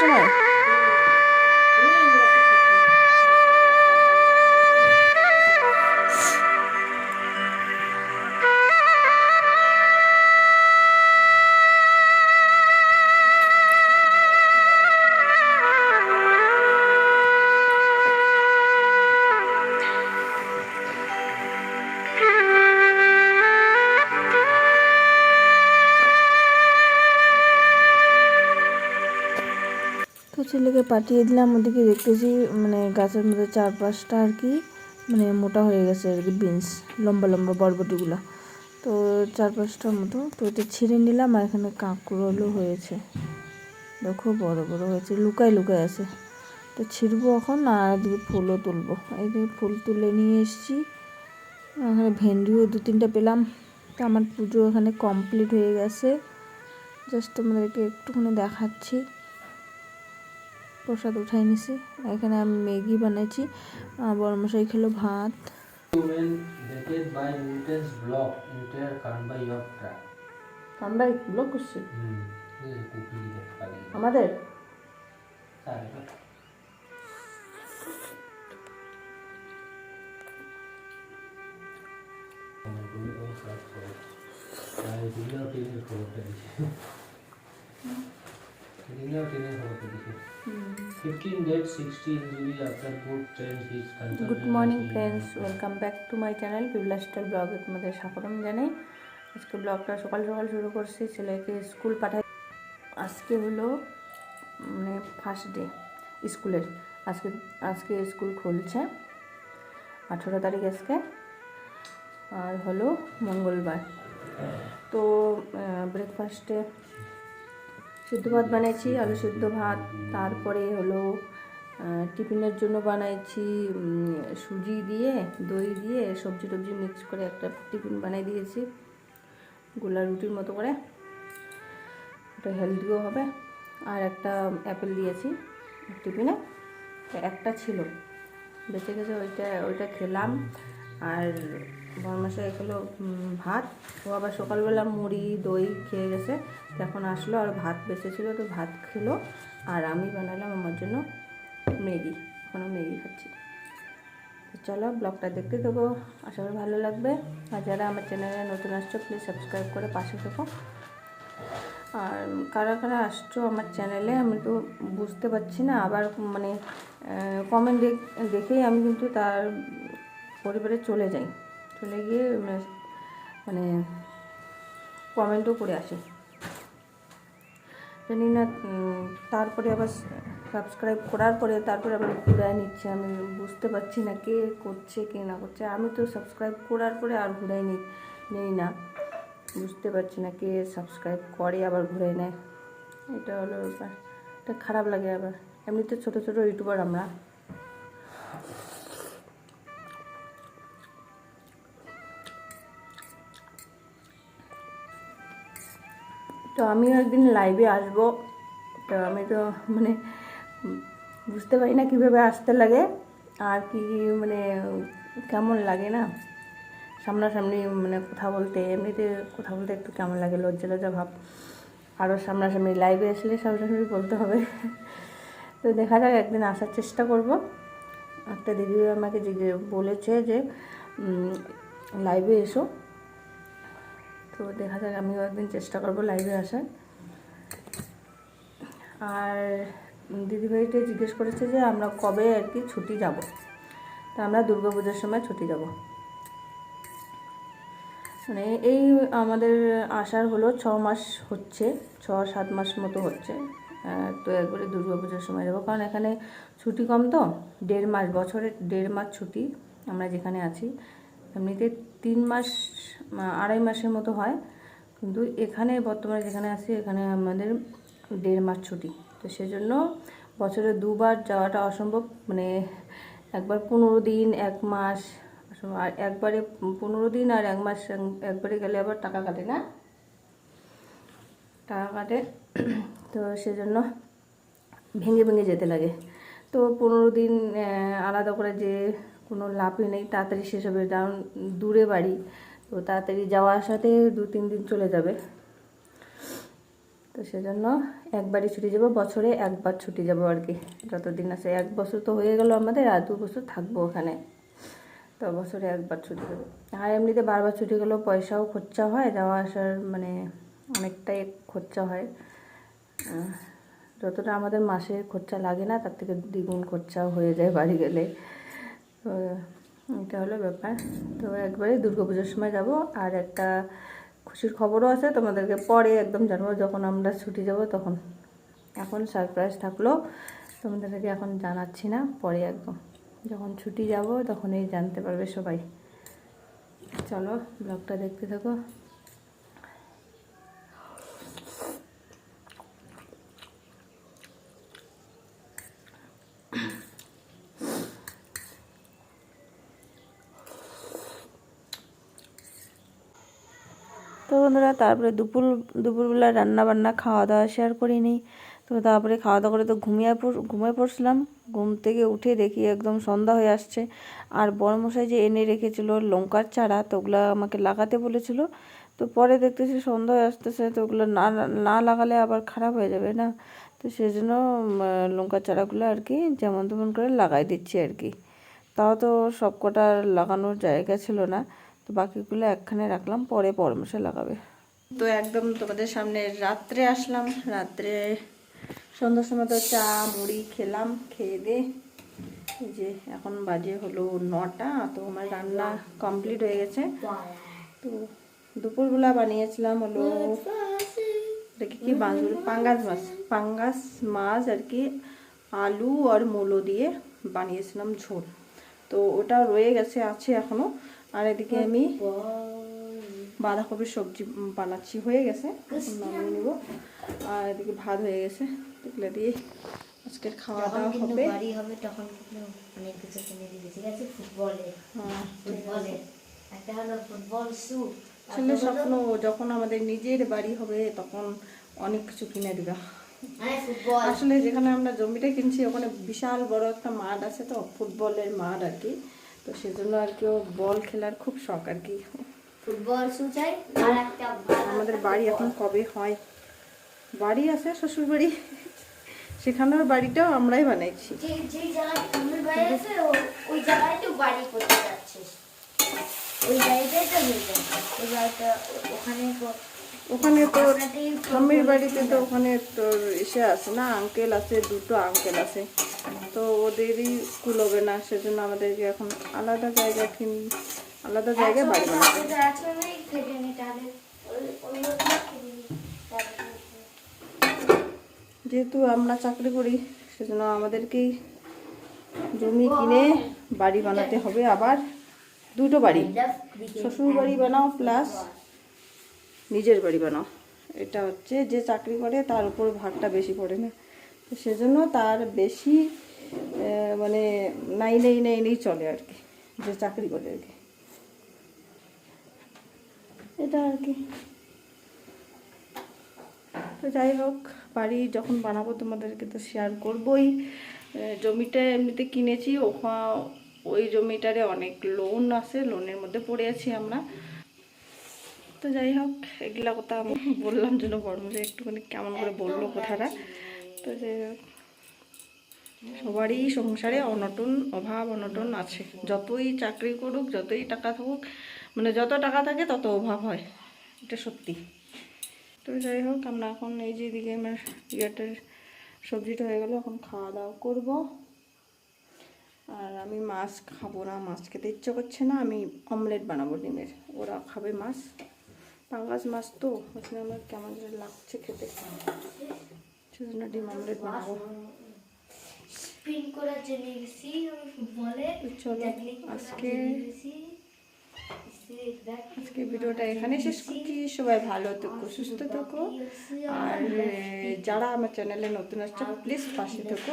সময় পাঠিয়ে দিলাম, ওদিকে দেখতেছি মানে গাছের মধ্যে চার পাঁচটা আর কি মানে মোটা হয়ে গেছে আর কি বিনস লম্বা লম্বা বরবটিগুলো। তো চার পাঁচটার মতো, তো এটা ছিঁড়ে নিলাম আর এখানে কাঁকরোলও হয়েছে। দেখো, বড় বড় হয়েছে, লুকায় লুকায় আছে। তো ছিঁড়বো এখন আর এদিকে ফুলও তুলবো। এদিকে ফুল তুলে নিয়ে এসেছি, এখানে ভেন্ডিও দু তিনটা পেলাম। তো আমার পুজো এখানে কমপ্লিট হয়ে গেছে। জাস্ট তোমাদেরকে একটুখানি দেখাচ্ছি। প্রসাদ উঠাই নিছি। এখানে আমি ম্যাগি বানাইছি বরমশাই খেলো ভাত। কানবাই ব্লক করছে? আমাদের? দিলেও টিনের fifteen date sixteen July after good trend his good morning friends welcome back to my channel পিবলাস্টার ব্লগে তোমাদের স্বাগতম জানাই। আজকে ব্লগটা সকাল সকাল শুরু করছি ছেলেকে স্কুল পাঠাই আজকে হলো মানে ফার্স্ট ডে স্কুলের। আজকে আজকে স্কুল খুলছে আঠেরো তারিখ আজকে আর হলো মঙ্গলবার। তো ব্রেকফাস্টে সিদ্ধ ভাত বানিয়েছি আলু সিদ্ধ ভাত। তারপরে হলো টিফিনের জন্য বানাইছি সুজি দিয়ে, দই দিয়ে, সবজি টবজি মিক্স করে একটা টিফিন বানিয়ে দিয়েছি। গোলা রুটির মতো করে। ওটা হেলদিও হবে। আর একটা অ্যাপেল দিয়েছি টিফিনে। একটা ছিল। বেঁচে গেছে ওইটা ওইটা খেলাম। আর বরমাসায় খেলো ভাত। ও আবার সকালবেলা মুড়ি, দই খেয়ে গেছে। এখন আসলো আর ভাত বেঁচে ছিল তো ভাত খেলো। আর আমি বানালাম আমার জন্য ম্যাগি। এখন আমি ম্যাগি খাচ্ছি। চলো ব্লগটা দেখতে দেবো আশা করি ভালো লাগবে। আর যারা আমার চ্যানেলে নতুন আসছো প্লিজ সাবস্ক্রাইব করে পাশে থেকো। আর কারা কারা আসছো আমার চ্যানেলে, আমি তো বুঝতে পারছি না। আবার মানে কমেন্ট দেখেই আমি কিন্তু তার পরিবারে চলে যাই। চলে গিয়ে মানে কমেন্টও করে আসি। জানি না তারপরে আবার সাবস্ক্রাইব করার পরে তারপরে আবার ঘুরায় নিচ্ছে। আমি বুঝতে পারছি না কে করছে, কে না করছে। আমি তো সাবস্ক্রাইব করার পরে আর ঘুরাই নি নেই না। বুঝতে পারছি না কে সাবস্ক্রাইব করে, আবার ঘুরে নেয়। এটা হলো ব্যাপার। এটা খারাপ লাগে আবার। এমনিতে ছোটো ছোটো ইউটিউবার আমরা। তো আমিও একদিন লাইভে আসব। তো আমি তো মানে বুঝতে পারি না কীভাবে আসতে লাগে, আর কি মানে কেমন লাগে না? সামনাসামনি মানে কথা বলতে, এমনিতে কথা বলতে একটু কেমন লাগে? লজ্জা লজ্জা ভাব। আরও সামনাসামনি লাইভে আসলে সামনাসামনি বলতে হবে। তো দেখা যাক, একদিন আসার চেষ্টা করব। একটা দিদি আমাকে জিজ্ঞে বলেছে যে লাইভে এসো। তো দেখা যাক, আমিও একদিন চেষ্টা করব লাইভে আসার। আর দিদিভাইটা জিজ্ঞেস করেছে যে আমরা কবে আর কি ছুটি যাব। তা আমরা দুর্গাপুজোর সময় ছুটি যাব। মানে এই আমাদের আসার হলো ছ মাস হচ্ছে, ছ সাত মাস মতো হচ্ছে। তো একবারে দুর্গাপুজোর সময় যাব। কারণ এখানে ছুটি কম তো, দেড় মাস, বছরে দেড় মাস ছুটি আমরা যেখানে আছি। এমনিতে তিন মাস আড়াই মাসের মতো হয়। কিন্তু এখানে, বর্তমানে যেখানে আছি, এখানে আমাদের দেড় মাস ছুটি। তো সেজন্য বছরে দুবার যাওয়াটা অসম্ভব। মানে একবার পনেরো দিন, এক মাস আর একবারে পনেরো দিন আর এক মাস একবারে গেলে আবার টাকা কাটে না? টাকা কাটে। তো সেজন্য ভেঙে ভেঙে যেতে লাগে। তো পনেরো দিন আলাদা করে যে কোনো লাভই নেই, তাড়াতাড়ি শেষ হবে। কারণ দূরে বাড়ি। তো তাড়াতাড়ি যাওয়া আসাতে দু, তিন দিন চলে যাবে। তো সেজন্য একবারই ছুটি যাব, বছরে একবার ছুটি যাব আর কি। যতদিন আছে, এক বছর তো হয়ে গেল আমাদের, আর দু বছর থাকব ওখানে। তো বছরে একবার ছুটি দেবো আর এমনিতে বারবার ছুটি গেলেও পয়সাও খরচা হয়, যাওয়া আসার মানে অনেকটাই খরচা হয়। যতটা আমাদের মাসে খরচা লাগে না, তার থেকে দ্বিগুণ খরচাও হয়ে যায় বাড়ি গেলে। তো এটা হলো ব্যাপার। তো একবারে দুর্গা পুজোর সময় যাব, আর একটা খুশির খবরও আছে তোমাদেরকে। পরে একদম জানব যখন আমরা ছুটি যাব তখন। এখন সারপ্রাইজ থাকল, তোমাদেরকে এখন জানাচ্ছি না, পরে একদম। যখন ছুটি যাব তখনই জানতে পারবে সবাই। চলো ব্লগটা দেখতে থাকো। বন্ধুরা, তারপরে দুপুর, দুপুরবেলা রান্না বান্না খাওয়া দাওয়া শেয়ার করিনি তো তারপরে খাওয়া দাওয়া করে তো ঘুমিয়ে ঘুমিয়ে পড়ছিলাম। ঘুম থেকে উঠে দেখি একদম সন্ধ্যা হয়ে আসছে। আর বড়মশাই যে এনে রেখেছিল লঙ্কার চারা, তো ওগুলো আমাকে লাগাতে বলেছিল। তো পরে দেখতেছি সন্ধ্যা হয়ে আসতেছে, তো ওগুলো না না লাগালে আবার খারাপ হয়ে যাবে না? তো সেই জন্য লঙ্কার চারাগুলো আর কি যেমন তেমন করে লাগাই দিচ্ছি আর কি। তাও তো সব কটা লাগানোর জায়গা ছিল না। তো বাকিগুলো একখানে রাখলাম, পরে পরমশে লাগাবে। তো একদম তোমাদের সামনে রাত্রে আসলাম। রাত্রে সন্ধ্যার সময় তো চা, মুড়ি খেলাম, খেয়ে দিয়ে যে এখন বাজে হলো নটা, তো আমার রান্না কমপ্লিট হয়ে গেছে। তো দুপুরবেলা বানিয়েছিলাম হলো এটা কি মাছ পাঙ্গাস মাছ। পাঙ্গাস মাছ আর কি, আলু আর মূলো দিয়ে বানিয়েছিলাম ঝোল। তো ওটা রয়ে গেছে, আছে এখনও। আর এদিকে আমি বাঁধাকপির সবজি বানাচ্ছি হয়ে গেছে। নামিয়ে নেব। আর এদিকে ভাত হয়ে গেছে। এগুলো দিয়ে আজকের খাওয়া দাওয়া হবে। বাড়ি হবে তখন অনেক কিছু কিনে দিবে ঠিক আছে? ফুটবলের হ্যাঁ ফুটবলের একটা হলো ফুটবল স্যু ছেলে স্বপ্ন যখন আমাদের নিজের বাড়ি হবে তখন অনেক কিছু কিনে দিবা। মানে আসলে যেখানে আমরা জমিটা কিনছি ওখানে বিশাল বড় একটা মাঠ আছে তো ফুটবলের মাঠ আর কি। তো সেজন্য আর কি ও বল খেলার খুব শখ আর কি। ফুটবল আর একটা আমাদের বাড়ি এখন কবে হয়? বাড়ি আছে শ্বশুর বাড়ি সেখানের বাড়িটাও আমরাই বানাইছি। ওই জায়গায় তো ওই ও- ওখানে ওখানে তো স্বামীর বাড়িতে তো ওখানে তোর এসে আছে না আঙ্কেল আছে দুটো আঙ্কেল আছে। তো ওদেরই কুলোবে না সেজন্য আমাদেরকে এখন আলাদা জায়গা কিন আলাদা জায়গায় বাড়ি যেহেতু আমরা চাকরি করি সেজন্য আমাদেরকেই জমি কিনে বাড়ি বানাতে হবে আবার। দুটো বাড়ি শ্বশুর বাড়ি বানাও প্লাস নিজের বাড়ি বানাও। এটা হচ্ছে যে চাকরি করে তার উপর ভাগটা বেশি পড়ে না। তো সেজন্য তার বেশি মানে নাই, নেই নেই নেই চলে আর কি, যে চাকরি করে আর কি। এটা আর কি। তো যাই হোক, বাড়ি যখন বানাবো তোমাদেরকে তো শেয়ার করবোই। জমিটা এমনিতে কিনেছি ওখানে ওই জমিটারে অনেক লোন আছে লোনের মধ্যে পড়ে আছি আমরা। তো যাই হোক, এগুলা কথা আমি বললাম যেন বড়মশাই একটুখানি কেমন করে বলল কথাটা। তো হোক, সবারই সংসারে অনটন, অভাব অনটন আছে। যতই চাকরি করুক, যতই টাকা থাকুক মানে যত টাকা থাকে তত অভাব হয়। এটা সত্যি। তো যাই হোক, আমরা এখন এই যে দিকে আমার ইয়েটার সবজিটা হয়ে গেলো, এখন খাওয়া দাওয়া করব। আর আমি মাছ খাব না, মাছ খেতে ইচ্ছে করছে না, আমি অমলেট বানাবো ডিমের। ওরা খাবে মাছ। পাঙ্গাস মাছ তো ওখানে আমার কেমন যেন লাগছে খেতে। সেজন্য ডিম অমলেট বানাবো। চলো আজকে আজকে ভিডিওটা এখানে শেষ করছি। সবাই ভালো থেকো সুস্থ থেকো। আর যারা আমার চ্যানেলে নতুন আসছে প্লিজ পাশে থেকো।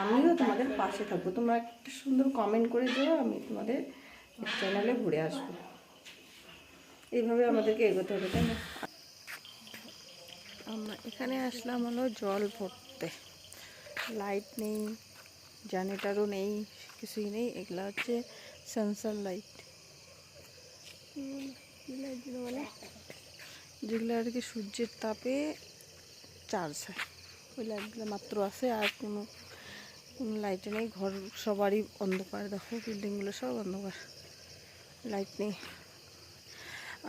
আমিও তোমাদের পাশে থাকব। তোমরা একটা সুন্দর কমেন্ট করে দিও আমি তোমাদের চ্যানেলে ঘুরে আসব। এইভাবে আমাদেরকে এগোতে হবে, তাই না? আমরা এখানে আসলাম হলো জল ভরতে। লাইট নেই জেনারেটারও নেই, কিছুই নেই, এগুলা হচ্ছে সেন্সার লাইট যেগুলো আর কি সূর্যের তাপে চার্জ হয়। ওই লাইটগুলো মাত্র আছে, আর কোনো কোনো লাইটে নেই, ঘর সবারই অন্ধকার। দেখো বিল্ডিংগুলো সব অন্ধকার। লাইট নেই।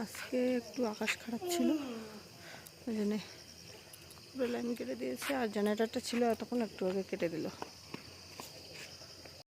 আজকে একটু আকাশ খারাপ ছিল, ওই জন্যে লাইন কেটে দিয়েছে, আর জেনারেটারটা ছিল তখন একটু আগে কেটে দিল।